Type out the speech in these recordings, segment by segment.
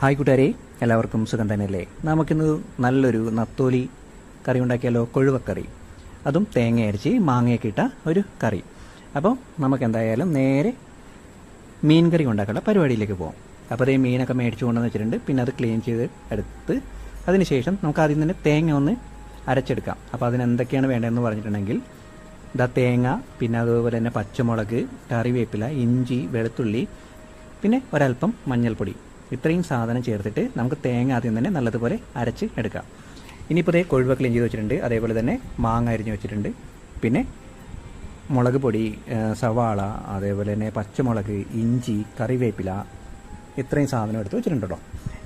Hi കൂട്ടുകാരെ എല്ലാവർക്കും സുഖം തന്നെയല്ലേ? നമുക്കിന്ന് നല്ലൊരു നത്തോലി കറി ഉണ്ടാക്കിയാലോ? കൊഴുവക്കറി. അതും തേങ്ങ അരച്ച് മാങ്ങയൊക്കെ ഇട്ട ഒരു കറി. അപ്പോൾ നമുക്ക് എന്തായാലും നേരെ മീൻ കറി ഉണ്ടാക്കേണ്ട പരിപാടിയിലേക്ക് പോകാം അപ്പോൾ അതേ മീനൊക്കെ മേടിച്ചു കൊണ്ടെന്ന് വെച്ചിട്ടുണ്ട്. പിന്നെ അത് ക്ലീൻ ചെയ്ത് എടുത്ത് അതിനുശേഷം നമുക്ക് ആദ്യം തന്നെ തേങ്ങ ഒന്ന് അരച്ചെടുക്കാം. അപ്പോൾ അതിന് എന്തൊക്കെയാണ് വേണ്ടതെന്ന് പറഞ്ഞിട്ടുണ്ടെങ്കിൽ ഇതാ തേങ്ങ പിന്നെ അതുപോലെ തന്നെ പച്ചമുളക് കറിവേപ്പില ഇഞ്ചി വെളുത്തുള്ളി പിന്നെ ഒരല്പം മഞ്ഞൾപ്പൊടി. ഇത്രയും സാധനം ചേർത്തിട്ട് നമുക്ക് തേങ്ങ ആദ്യം തന്നെ നല്ലതുപോലെ അരച്ച് എടുക്കാം. ഇനിയിപ്പോൾ ഇതേ കൊഴുവ ക്ലീൻ ചെയ്ത് വെച്ചിട്ടുണ്ട്. അതേപോലെ തന്നെ മാങ്ങ അരിഞ്ഞ് വെച്ചിട്ടുണ്ട്. പിന്നെ മുളക് പൊടി സവാള അതേപോലെ തന്നെ പച്ചമുളക് ഇഞ്ചി കറിവേപ്പില ഇത്രയും സാധനം എടുത്ത് വെച്ചിട്ടുണ്ട് കേട്ടോ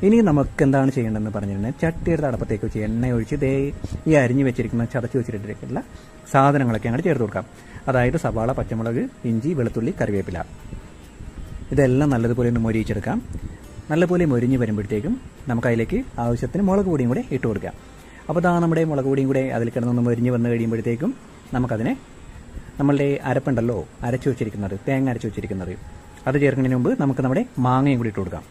ഇനി നമുക്ക് എന്താണ് ചെയ്യേണ്ടതെന്ന് പറഞ്ഞിട്ടുണ്ടെങ്കിൽ ചട്ടി എടുത്ത് അടപ്പത്തേക്ക് വെച്ച് എണ്ണ ഒഴിച്ച് ദേ ഈ അരിഞ്ഞ് വെച്ചിരിക്കുന്ന ചതച്ച് വെച്ചിട്ടുള്ള സാധനങ്ങളൊക്കെ അങ്ങോട്ട് ചേർത്ത് കൊടുക്കാം. അതായത് സവാള പച്ചമുളക് ഇഞ്ചി വെളുത്തുള്ളി കറിവേപ്പില. ഇതെല്ലാം നല്ലതുപോലെ ഒന്ന് മൊരിയിച്ചെടുക്കാം. നല്ലപോലെ മൊരിഞ്ഞ് വരുമ്പോഴത്തേക്കും നമുക്ക് അതിലേക്ക് ആവശ്യത്തിന് മുളക് പൊടിയും കൂടെ ഇട്ട് കൊടുക്കാം. അപ്പോൾ ഇതാ നമ്മുടെ മുളക് പൊടിയും കൂടെ അതിൽ കിടന്നൊന്ന് മൊരിഞ്ഞ് വന്ന് കഴിയുമ്പോഴത്തേക്കും നമുക്കതിനെ നമ്മളുടെ അരപ്പുണ്ടല്ലോ അരച്ചു വെച്ചിരിക്കുന്നത് തേങ്ങ അരച്ചു വെച്ചിരിക്കുന്നത് അത് ചേർക്കുന്നതിന് മുമ്പ് നമുക്ക് നമ്മുടെ മാങ്ങയും കൂടി ഇട്ട് കൊടുക്കാം.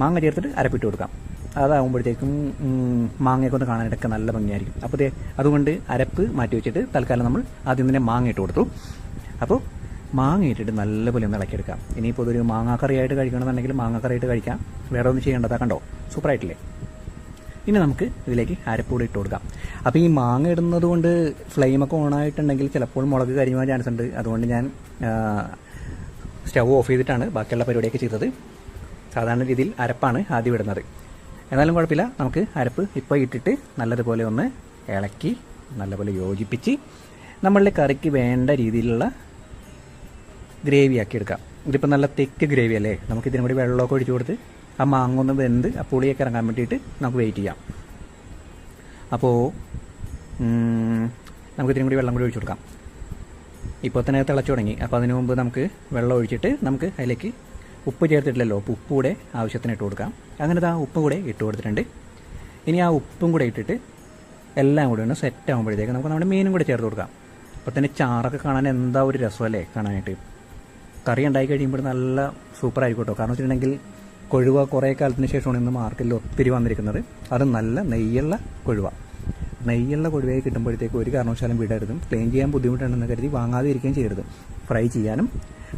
മാങ്ങ ചേർത്തിട്ട് അരപ്പിട്ട് കൊടുക്കാം. അതാകുമ്പോഴത്തേക്കും മാങ്ങയൊക്കെ ഒന്ന് കാണാനായിട്ടൊക്കെ നല്ല ഭംഗിയായിരിക്കും. അപ്പോൾ അതുകൊണ്ട് അരപ്പ് മാറ്റി വെച്ചിട്ട് തൽക്കാലം നമ്മൾ ആദ്യം തന്നെ മാങ്ങ ഇട്ട് കൊടുത്തു. അപ്പോൾ മാങ്ങ ഇട്ടിട്ട് നല്ലപോലെ ഒന്ന് ഇളക്കിയെടുക്കാം. ഇനിയിപ്പോൾ ഇതൊരു മാങ്ങാക്കറിയായിട്ട് കഴിക്കണമെന്നുണ്ടെങ്കിൽ മാങ്ങാക്കറിയായിട്ട് കഴിക്കാം. വേറെ ഒന്നും ചെയ്യേണ്ടതാ കണ്ടോ? സൂപ്പറായിട്ടില്ലേ? ഇനി നമുക്ക് ഇതിലേക്ക് അരപ്പൂടി ഇട്ട് കൊടുക്കാം. അപ്പോൾ ഈ മാങ്ങ ഇടുന്നത് കൊണ്ട് ഫ്ലെയിമൊക്കെ ഓണായിട്ടുണ്ടെങ്കിൽ ചിലപ്പോൾ മുളക് കരിഞ്ഞു പോകാൻ ചാൻസ് ഉണ്ട്. അതുകൊണ്ട് ഞാൻ സ്റ്റവ് ഓഫ് ചെയ്തിട്ടാണ് ബാക്കിയുള്ള പരിപാടിയൊക്കെ ചെയ്തത്. സാധാരണ രീതിയിൽ അരപ്പാണ് ആദ്യം ഇടുന്നത്. എന്നാലും കുഴപ്പമില്ല. നമുക്ക് അരപ്പ് ഇപ്പോൾ ഇട്ടിട്ട് നല്ലതുപോലെ ഒന്ന് ഇളക്കി നല്ലപോലെ യോജിപ്പിച്ച് നമ്മളുടെ കറിക്ക് വേണ്ട രീതിയിലുള്ള ഗ്രേവി ആക്കി എടുക്കാം ഇതിപ്പോൾ നല്ല തെക്ക് ഗ്രേവി അല്ലേ? നമുക്ക് ഇതിനും കൂടി വെള്ളമൊക്കെ ഒഴിച്ചു കൊടുത്ത് ആ മാങ്ങ ഒന്ന് വെന്ത് ആ പുളിയൊക്കെ ഇറങ്ങാൻ വേണ്ടിയിട്ട് നമുക്ക് വെയിറ്റ് ചെയ്യാം. അപ്പോൾ നമുക്ക് ഇതിനും കൂടി വെള്ളം കൂടി ഒഴിച്ചു കൊടുക്കാം. ഇപ്പോൾ തന്നെ തിളച്ചു തുടങ്ങി. അപ്പോൾ അതിനു മുമ്പ് നമുക്ക് വെള്ളം ഒഴിച്ചിട്ട് നമുക്ക് അതിലേക്ക് ഉപ്പ് ചേർത്തിട്ടില്ലല്ലോ അപ്പോൾ ഉപ്പ് കൂടെ ആവശ്യത്തിന് ഇട്ട് കൊടുക്കാം. അങ്ങനെ ആ ഉപ്പ് കൂടെ ഇട്ട് കൊടുത്തിട്ടുണ്ട്. ഇനി ആ ഉപ്പും കൂടെ ഇട്ടിട്ട് എല്ലാം കൂടി ഒന്ന് സെറ്റ് ആകുമ്പോഴത്തേക്ക് നമുക്ക് നമ്മുടെ മീനും കൂടെ ചേർത്ത് കൊടുക്കാം. അപ്പോൾ തന്നെ ചാറൊക്കെ കാണാൻ എന്താ ഒരു രസമല്ലേ കാണാനായിട്ട്? കറി ഉണ്ടായി കഴിയുമ്പോൾ നല്ല സൂപ്പർ ആയിരിക്കും കേട്ടോ. കാരണം വെച്ചിട്ടുണ്ടെങ്കിൽ കൊഴുവ കുറേ കാലത്തിന് ശേഷമാണ് ഇന്ന് മാർക്കറ്റിൽ ഒത്തിരി വന്നിരിക്കുന്നത്. അത് നല്ല നെയ്യുള്ള കൊഴുവ. നെയ്യുള്ള കൊഴുവയായി കിട്ടുമ്പോഴത്തേക്ക് ഒരു കാരണവശാലും വിടരുത്. ക്ലീൻ ചെയ്യാൻ ബുദ്ധിമുട്ടുണ്ടെന്ന് കരുതി വാങ്ങാതെ ഇരിക്കുകയും ചെയ്യരുത്. ഫ്രൈ ചെയ്യാനും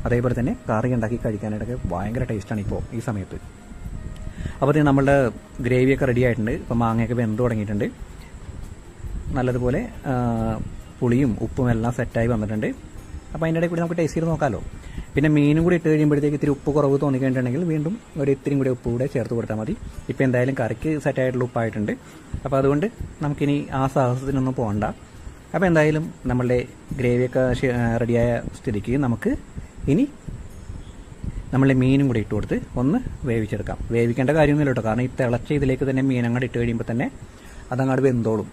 അതേപോലെ തന്നെ കറി ഉണ്ടാക്കി കഴിക്കാനായിട്ടൊക്കെ ഭയങ്കര ടേസ്റ്റാണ് ഇപ്പോൾ ഈ സമയത്ത്. അപ്പോൾ നമ്മളുടെ ഗ്രേവിയൊക്കെ റെഡി ആയിട്ടുണ്ട്. ഇപ്പോൾ മാങ്ങയൊക്കെ വെന്ത് തുടങ്ങിയിട്ടുണ്ട്. നല്ലതുപോലെ പുളിയും ഉപ്പും എല്ലാം സെറ്റായി വന്നിട്ടുണ്ട്. അപ്പോൾ അതിന്റെ ഇടയിൽ കൂടി നമുക്ക് ടേസ്റ്റ് ചെയ്ത് നോക്കാമല്ലോ പിന്നെ മീനും കൂടി ഇട്ട് കഴിയുമ്പോഴത്തേക്ക് ഇത്തിരി ഉപ്പ് കുറവ് തോന്നിക്കഴിഞ്ഞിട്ടുണ്ടെങ്കിൽ വീണ്ടും ഒരു ഇത്തിരി കൂടി ഉപ്പ് കൂടെ ചേർത്ത് കൊടുത്താൽ മതി. ഇപ്പോൾ എന്തായാലും കറിക്ക് സെറ്റായിട്ടുള്ള ഉപ്പായിട്ടുണ്ട്. അപ്പോൾ അതുകൊണ്ട് നമുക്കിനി ആ സാഹസത്തിനൊന്നും പോകണ്ട. അപ്പോൾ എന്തായാലും നമ്മളുടെ ഗ്രേവിയൊക്കെ റെഡിയായ സ്ഥിതിക്ക് നമുക്ക് ഇനി നമ്മൾ മീനും കൂടി ഇട്ട് കൊടുത്ത് ഒന്ന് വേവിച്ചെടുക്കാം. വേവിക്കേണ്ട കാര്യമൊന്നുമില്ല കേട്ടോ. കാരണം ഈ തിളച്ച ഇതിലേക്ക് തന്നെ മീനങ്ങോട്ട് ഇട്ട് കഴിയുമ്പോൾ തന്നെ അതങ്ങോട്ട് വെന്തോളും.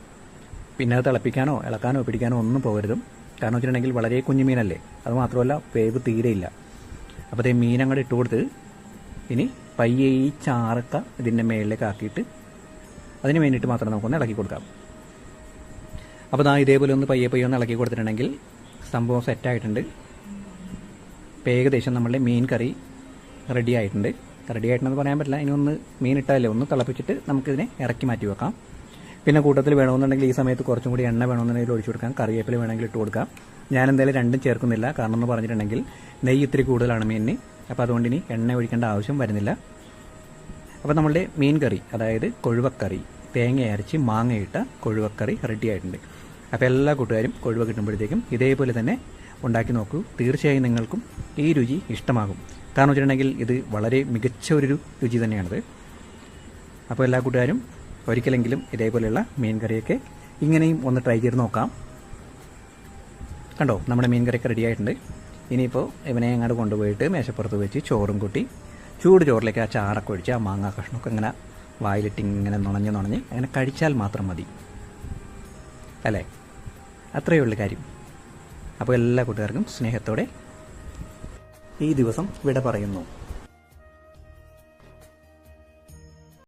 പിന്നെ അത് തിളപ്പിക്കാനോ ഇളക്കാനോ പിടിക്കാനോ ഒന്നും പോകരുതും. കാരണം വെച്ചിട്ടുണ്ടെങ്കിൽ വളരെ കുഞ്ഞു മീനല്ലേ അത് മാത്രമല്ല വേവ് തീരെയില്ല അപ്പോൾ മീൻ അങ്ങോട്ട് ഇട്ട് കൊടുത്ത് ഇനി പയ്യെ ഈ ചാറക്ക ഇതിന്റെ മേളിലേക്ക് ആക്കിയിട്ട് അതിന് വേണ്ടിയിട്ട് മാത്രം നമുക്കൊന്ന് ഇളക്കി കൊടുക്കാം. അപ്പോൾ ദാ ഇതേപോലെ ഒന്ന് പയ്യെ പയ്യെ ഒന്ന് ഇളക്കി കൊടുത്തിട്ടുണ്ടെങ്കിൽ സംഭവം സെറ്റായിട്ടുണ്ട് ഇപ്പം ഏകദേശം നമ്മളുടെ മീൻ കറി റെഡി ആയിട്ടുണ്ട്. റെഡി ആയിട്ടുണ്ടെന്ന് പറയാൻ പറ്റില്ല. ഇനി ഒന്ന് മീൻ ഇട്ടാലേ ഒന്ന് തിളപ്പിച്ചിട്ട് നമുക്കിതിനെ ഇറക്കി മാറ്റി വെക്കാം. പിന്നെ കൂട്ടത്തിൽ വേണമെന്നുണ്ടെങ്കിൽ ഈ സമയത്ത് കുറച്ചും കൂടി എണ്ണ വേണമെന്നുണ്ടെങ്കിൽ ഒഴിച്ചു കൊടുക്കാം. കറിവേപ്പില വേണമെങ്കിൽ ഇട്ട് കൊടുക്കാം. ഞാൻ എന്തായാലും രണ്ടും ചേർക്കുന്നില്ല. കാരണം എന്ന് പറഞ്ഞിട്ടുണ്ടെങ്കിൽ നെയ്യ് ഇത്തിരി കൂടുതലാണ് മീനിന്. അപ്പോൾ അതുകൊണ്ട് ഇനി എണ്ണ ഒഴിക്കേണ്ട ആവശ്യം വരുന്നില്ല. അപ്പോൾ നമ്മളുടെ മീൻ കറി അതായത് കൊഴുവക്കറി തേങ്ങ അരച്ച് മാങ്ങയിട്ട കൊഴുവക്കറി റെഡി ആയിട്ടുണ്ട്. അപ്പോൾ എല്ലാ കൂട്ടുകാരും കൊഴുവ കിട്ടുമ്പോഴത്തേക്കും ഇതേപോലെ തന്നെ ഉണ്ടാക്കി നോക്കൂ. തീർച്ചയായും നിങ്ങൾക്കും ഈ രുചി ഇഷ്ടമാകും. കാരണം വെച്ചിട്ടുണ്ടെങ്കിൽ ഇത് വളരെ മികച്ച ഒരു രുചി തന്നെയാണിത്. അപ്പോൾ എല്ലാ കൂട്ടുകാരും ഒരിക്കലെങ്കിലും ഇതേപോലെയുള്ള മീൻ കറിയൊക്കെ ഇങ്ങനെയും ഒന്ന് ട്രൈ ചെയ്ത് നോക്കാം. കണ്ടോ നമ്മുടെ മീൻ കറിയൊക്കെ റെഡി ആയിട്ടുണ്ട്. ഇനിയിപ്പോൾ ഇവനെ അങ്ങോട്ട് കൊണ്ടുപോയിട്ട് മേശപ്പുറത്ത് വെച്ച് ചോറും കൂട്ടി ചൂട് ചോറിലേക്ക് ആ ചാറൊക്കെ ഒഴിച്ച് ആ മാങ്ങാ കഷ്ണമൊക്കെ ഇങ്ങനെ വായിലിട്ട് ഇങ്ങനെ നുണഞ്ഞ് നുണഞ്ഞ് അങ്ങനെ കഴിച്ചാൽ മാത്രം മതി. അല്ലേ? അത്രയേ ഉള്ളൂ കാര്യം. അപ്പോൾ എല്ലാ കൂട്ടുകാർക്കും സ്നേഹത്തോടെ ഈ ദിവസം വിട പറയുന്നു.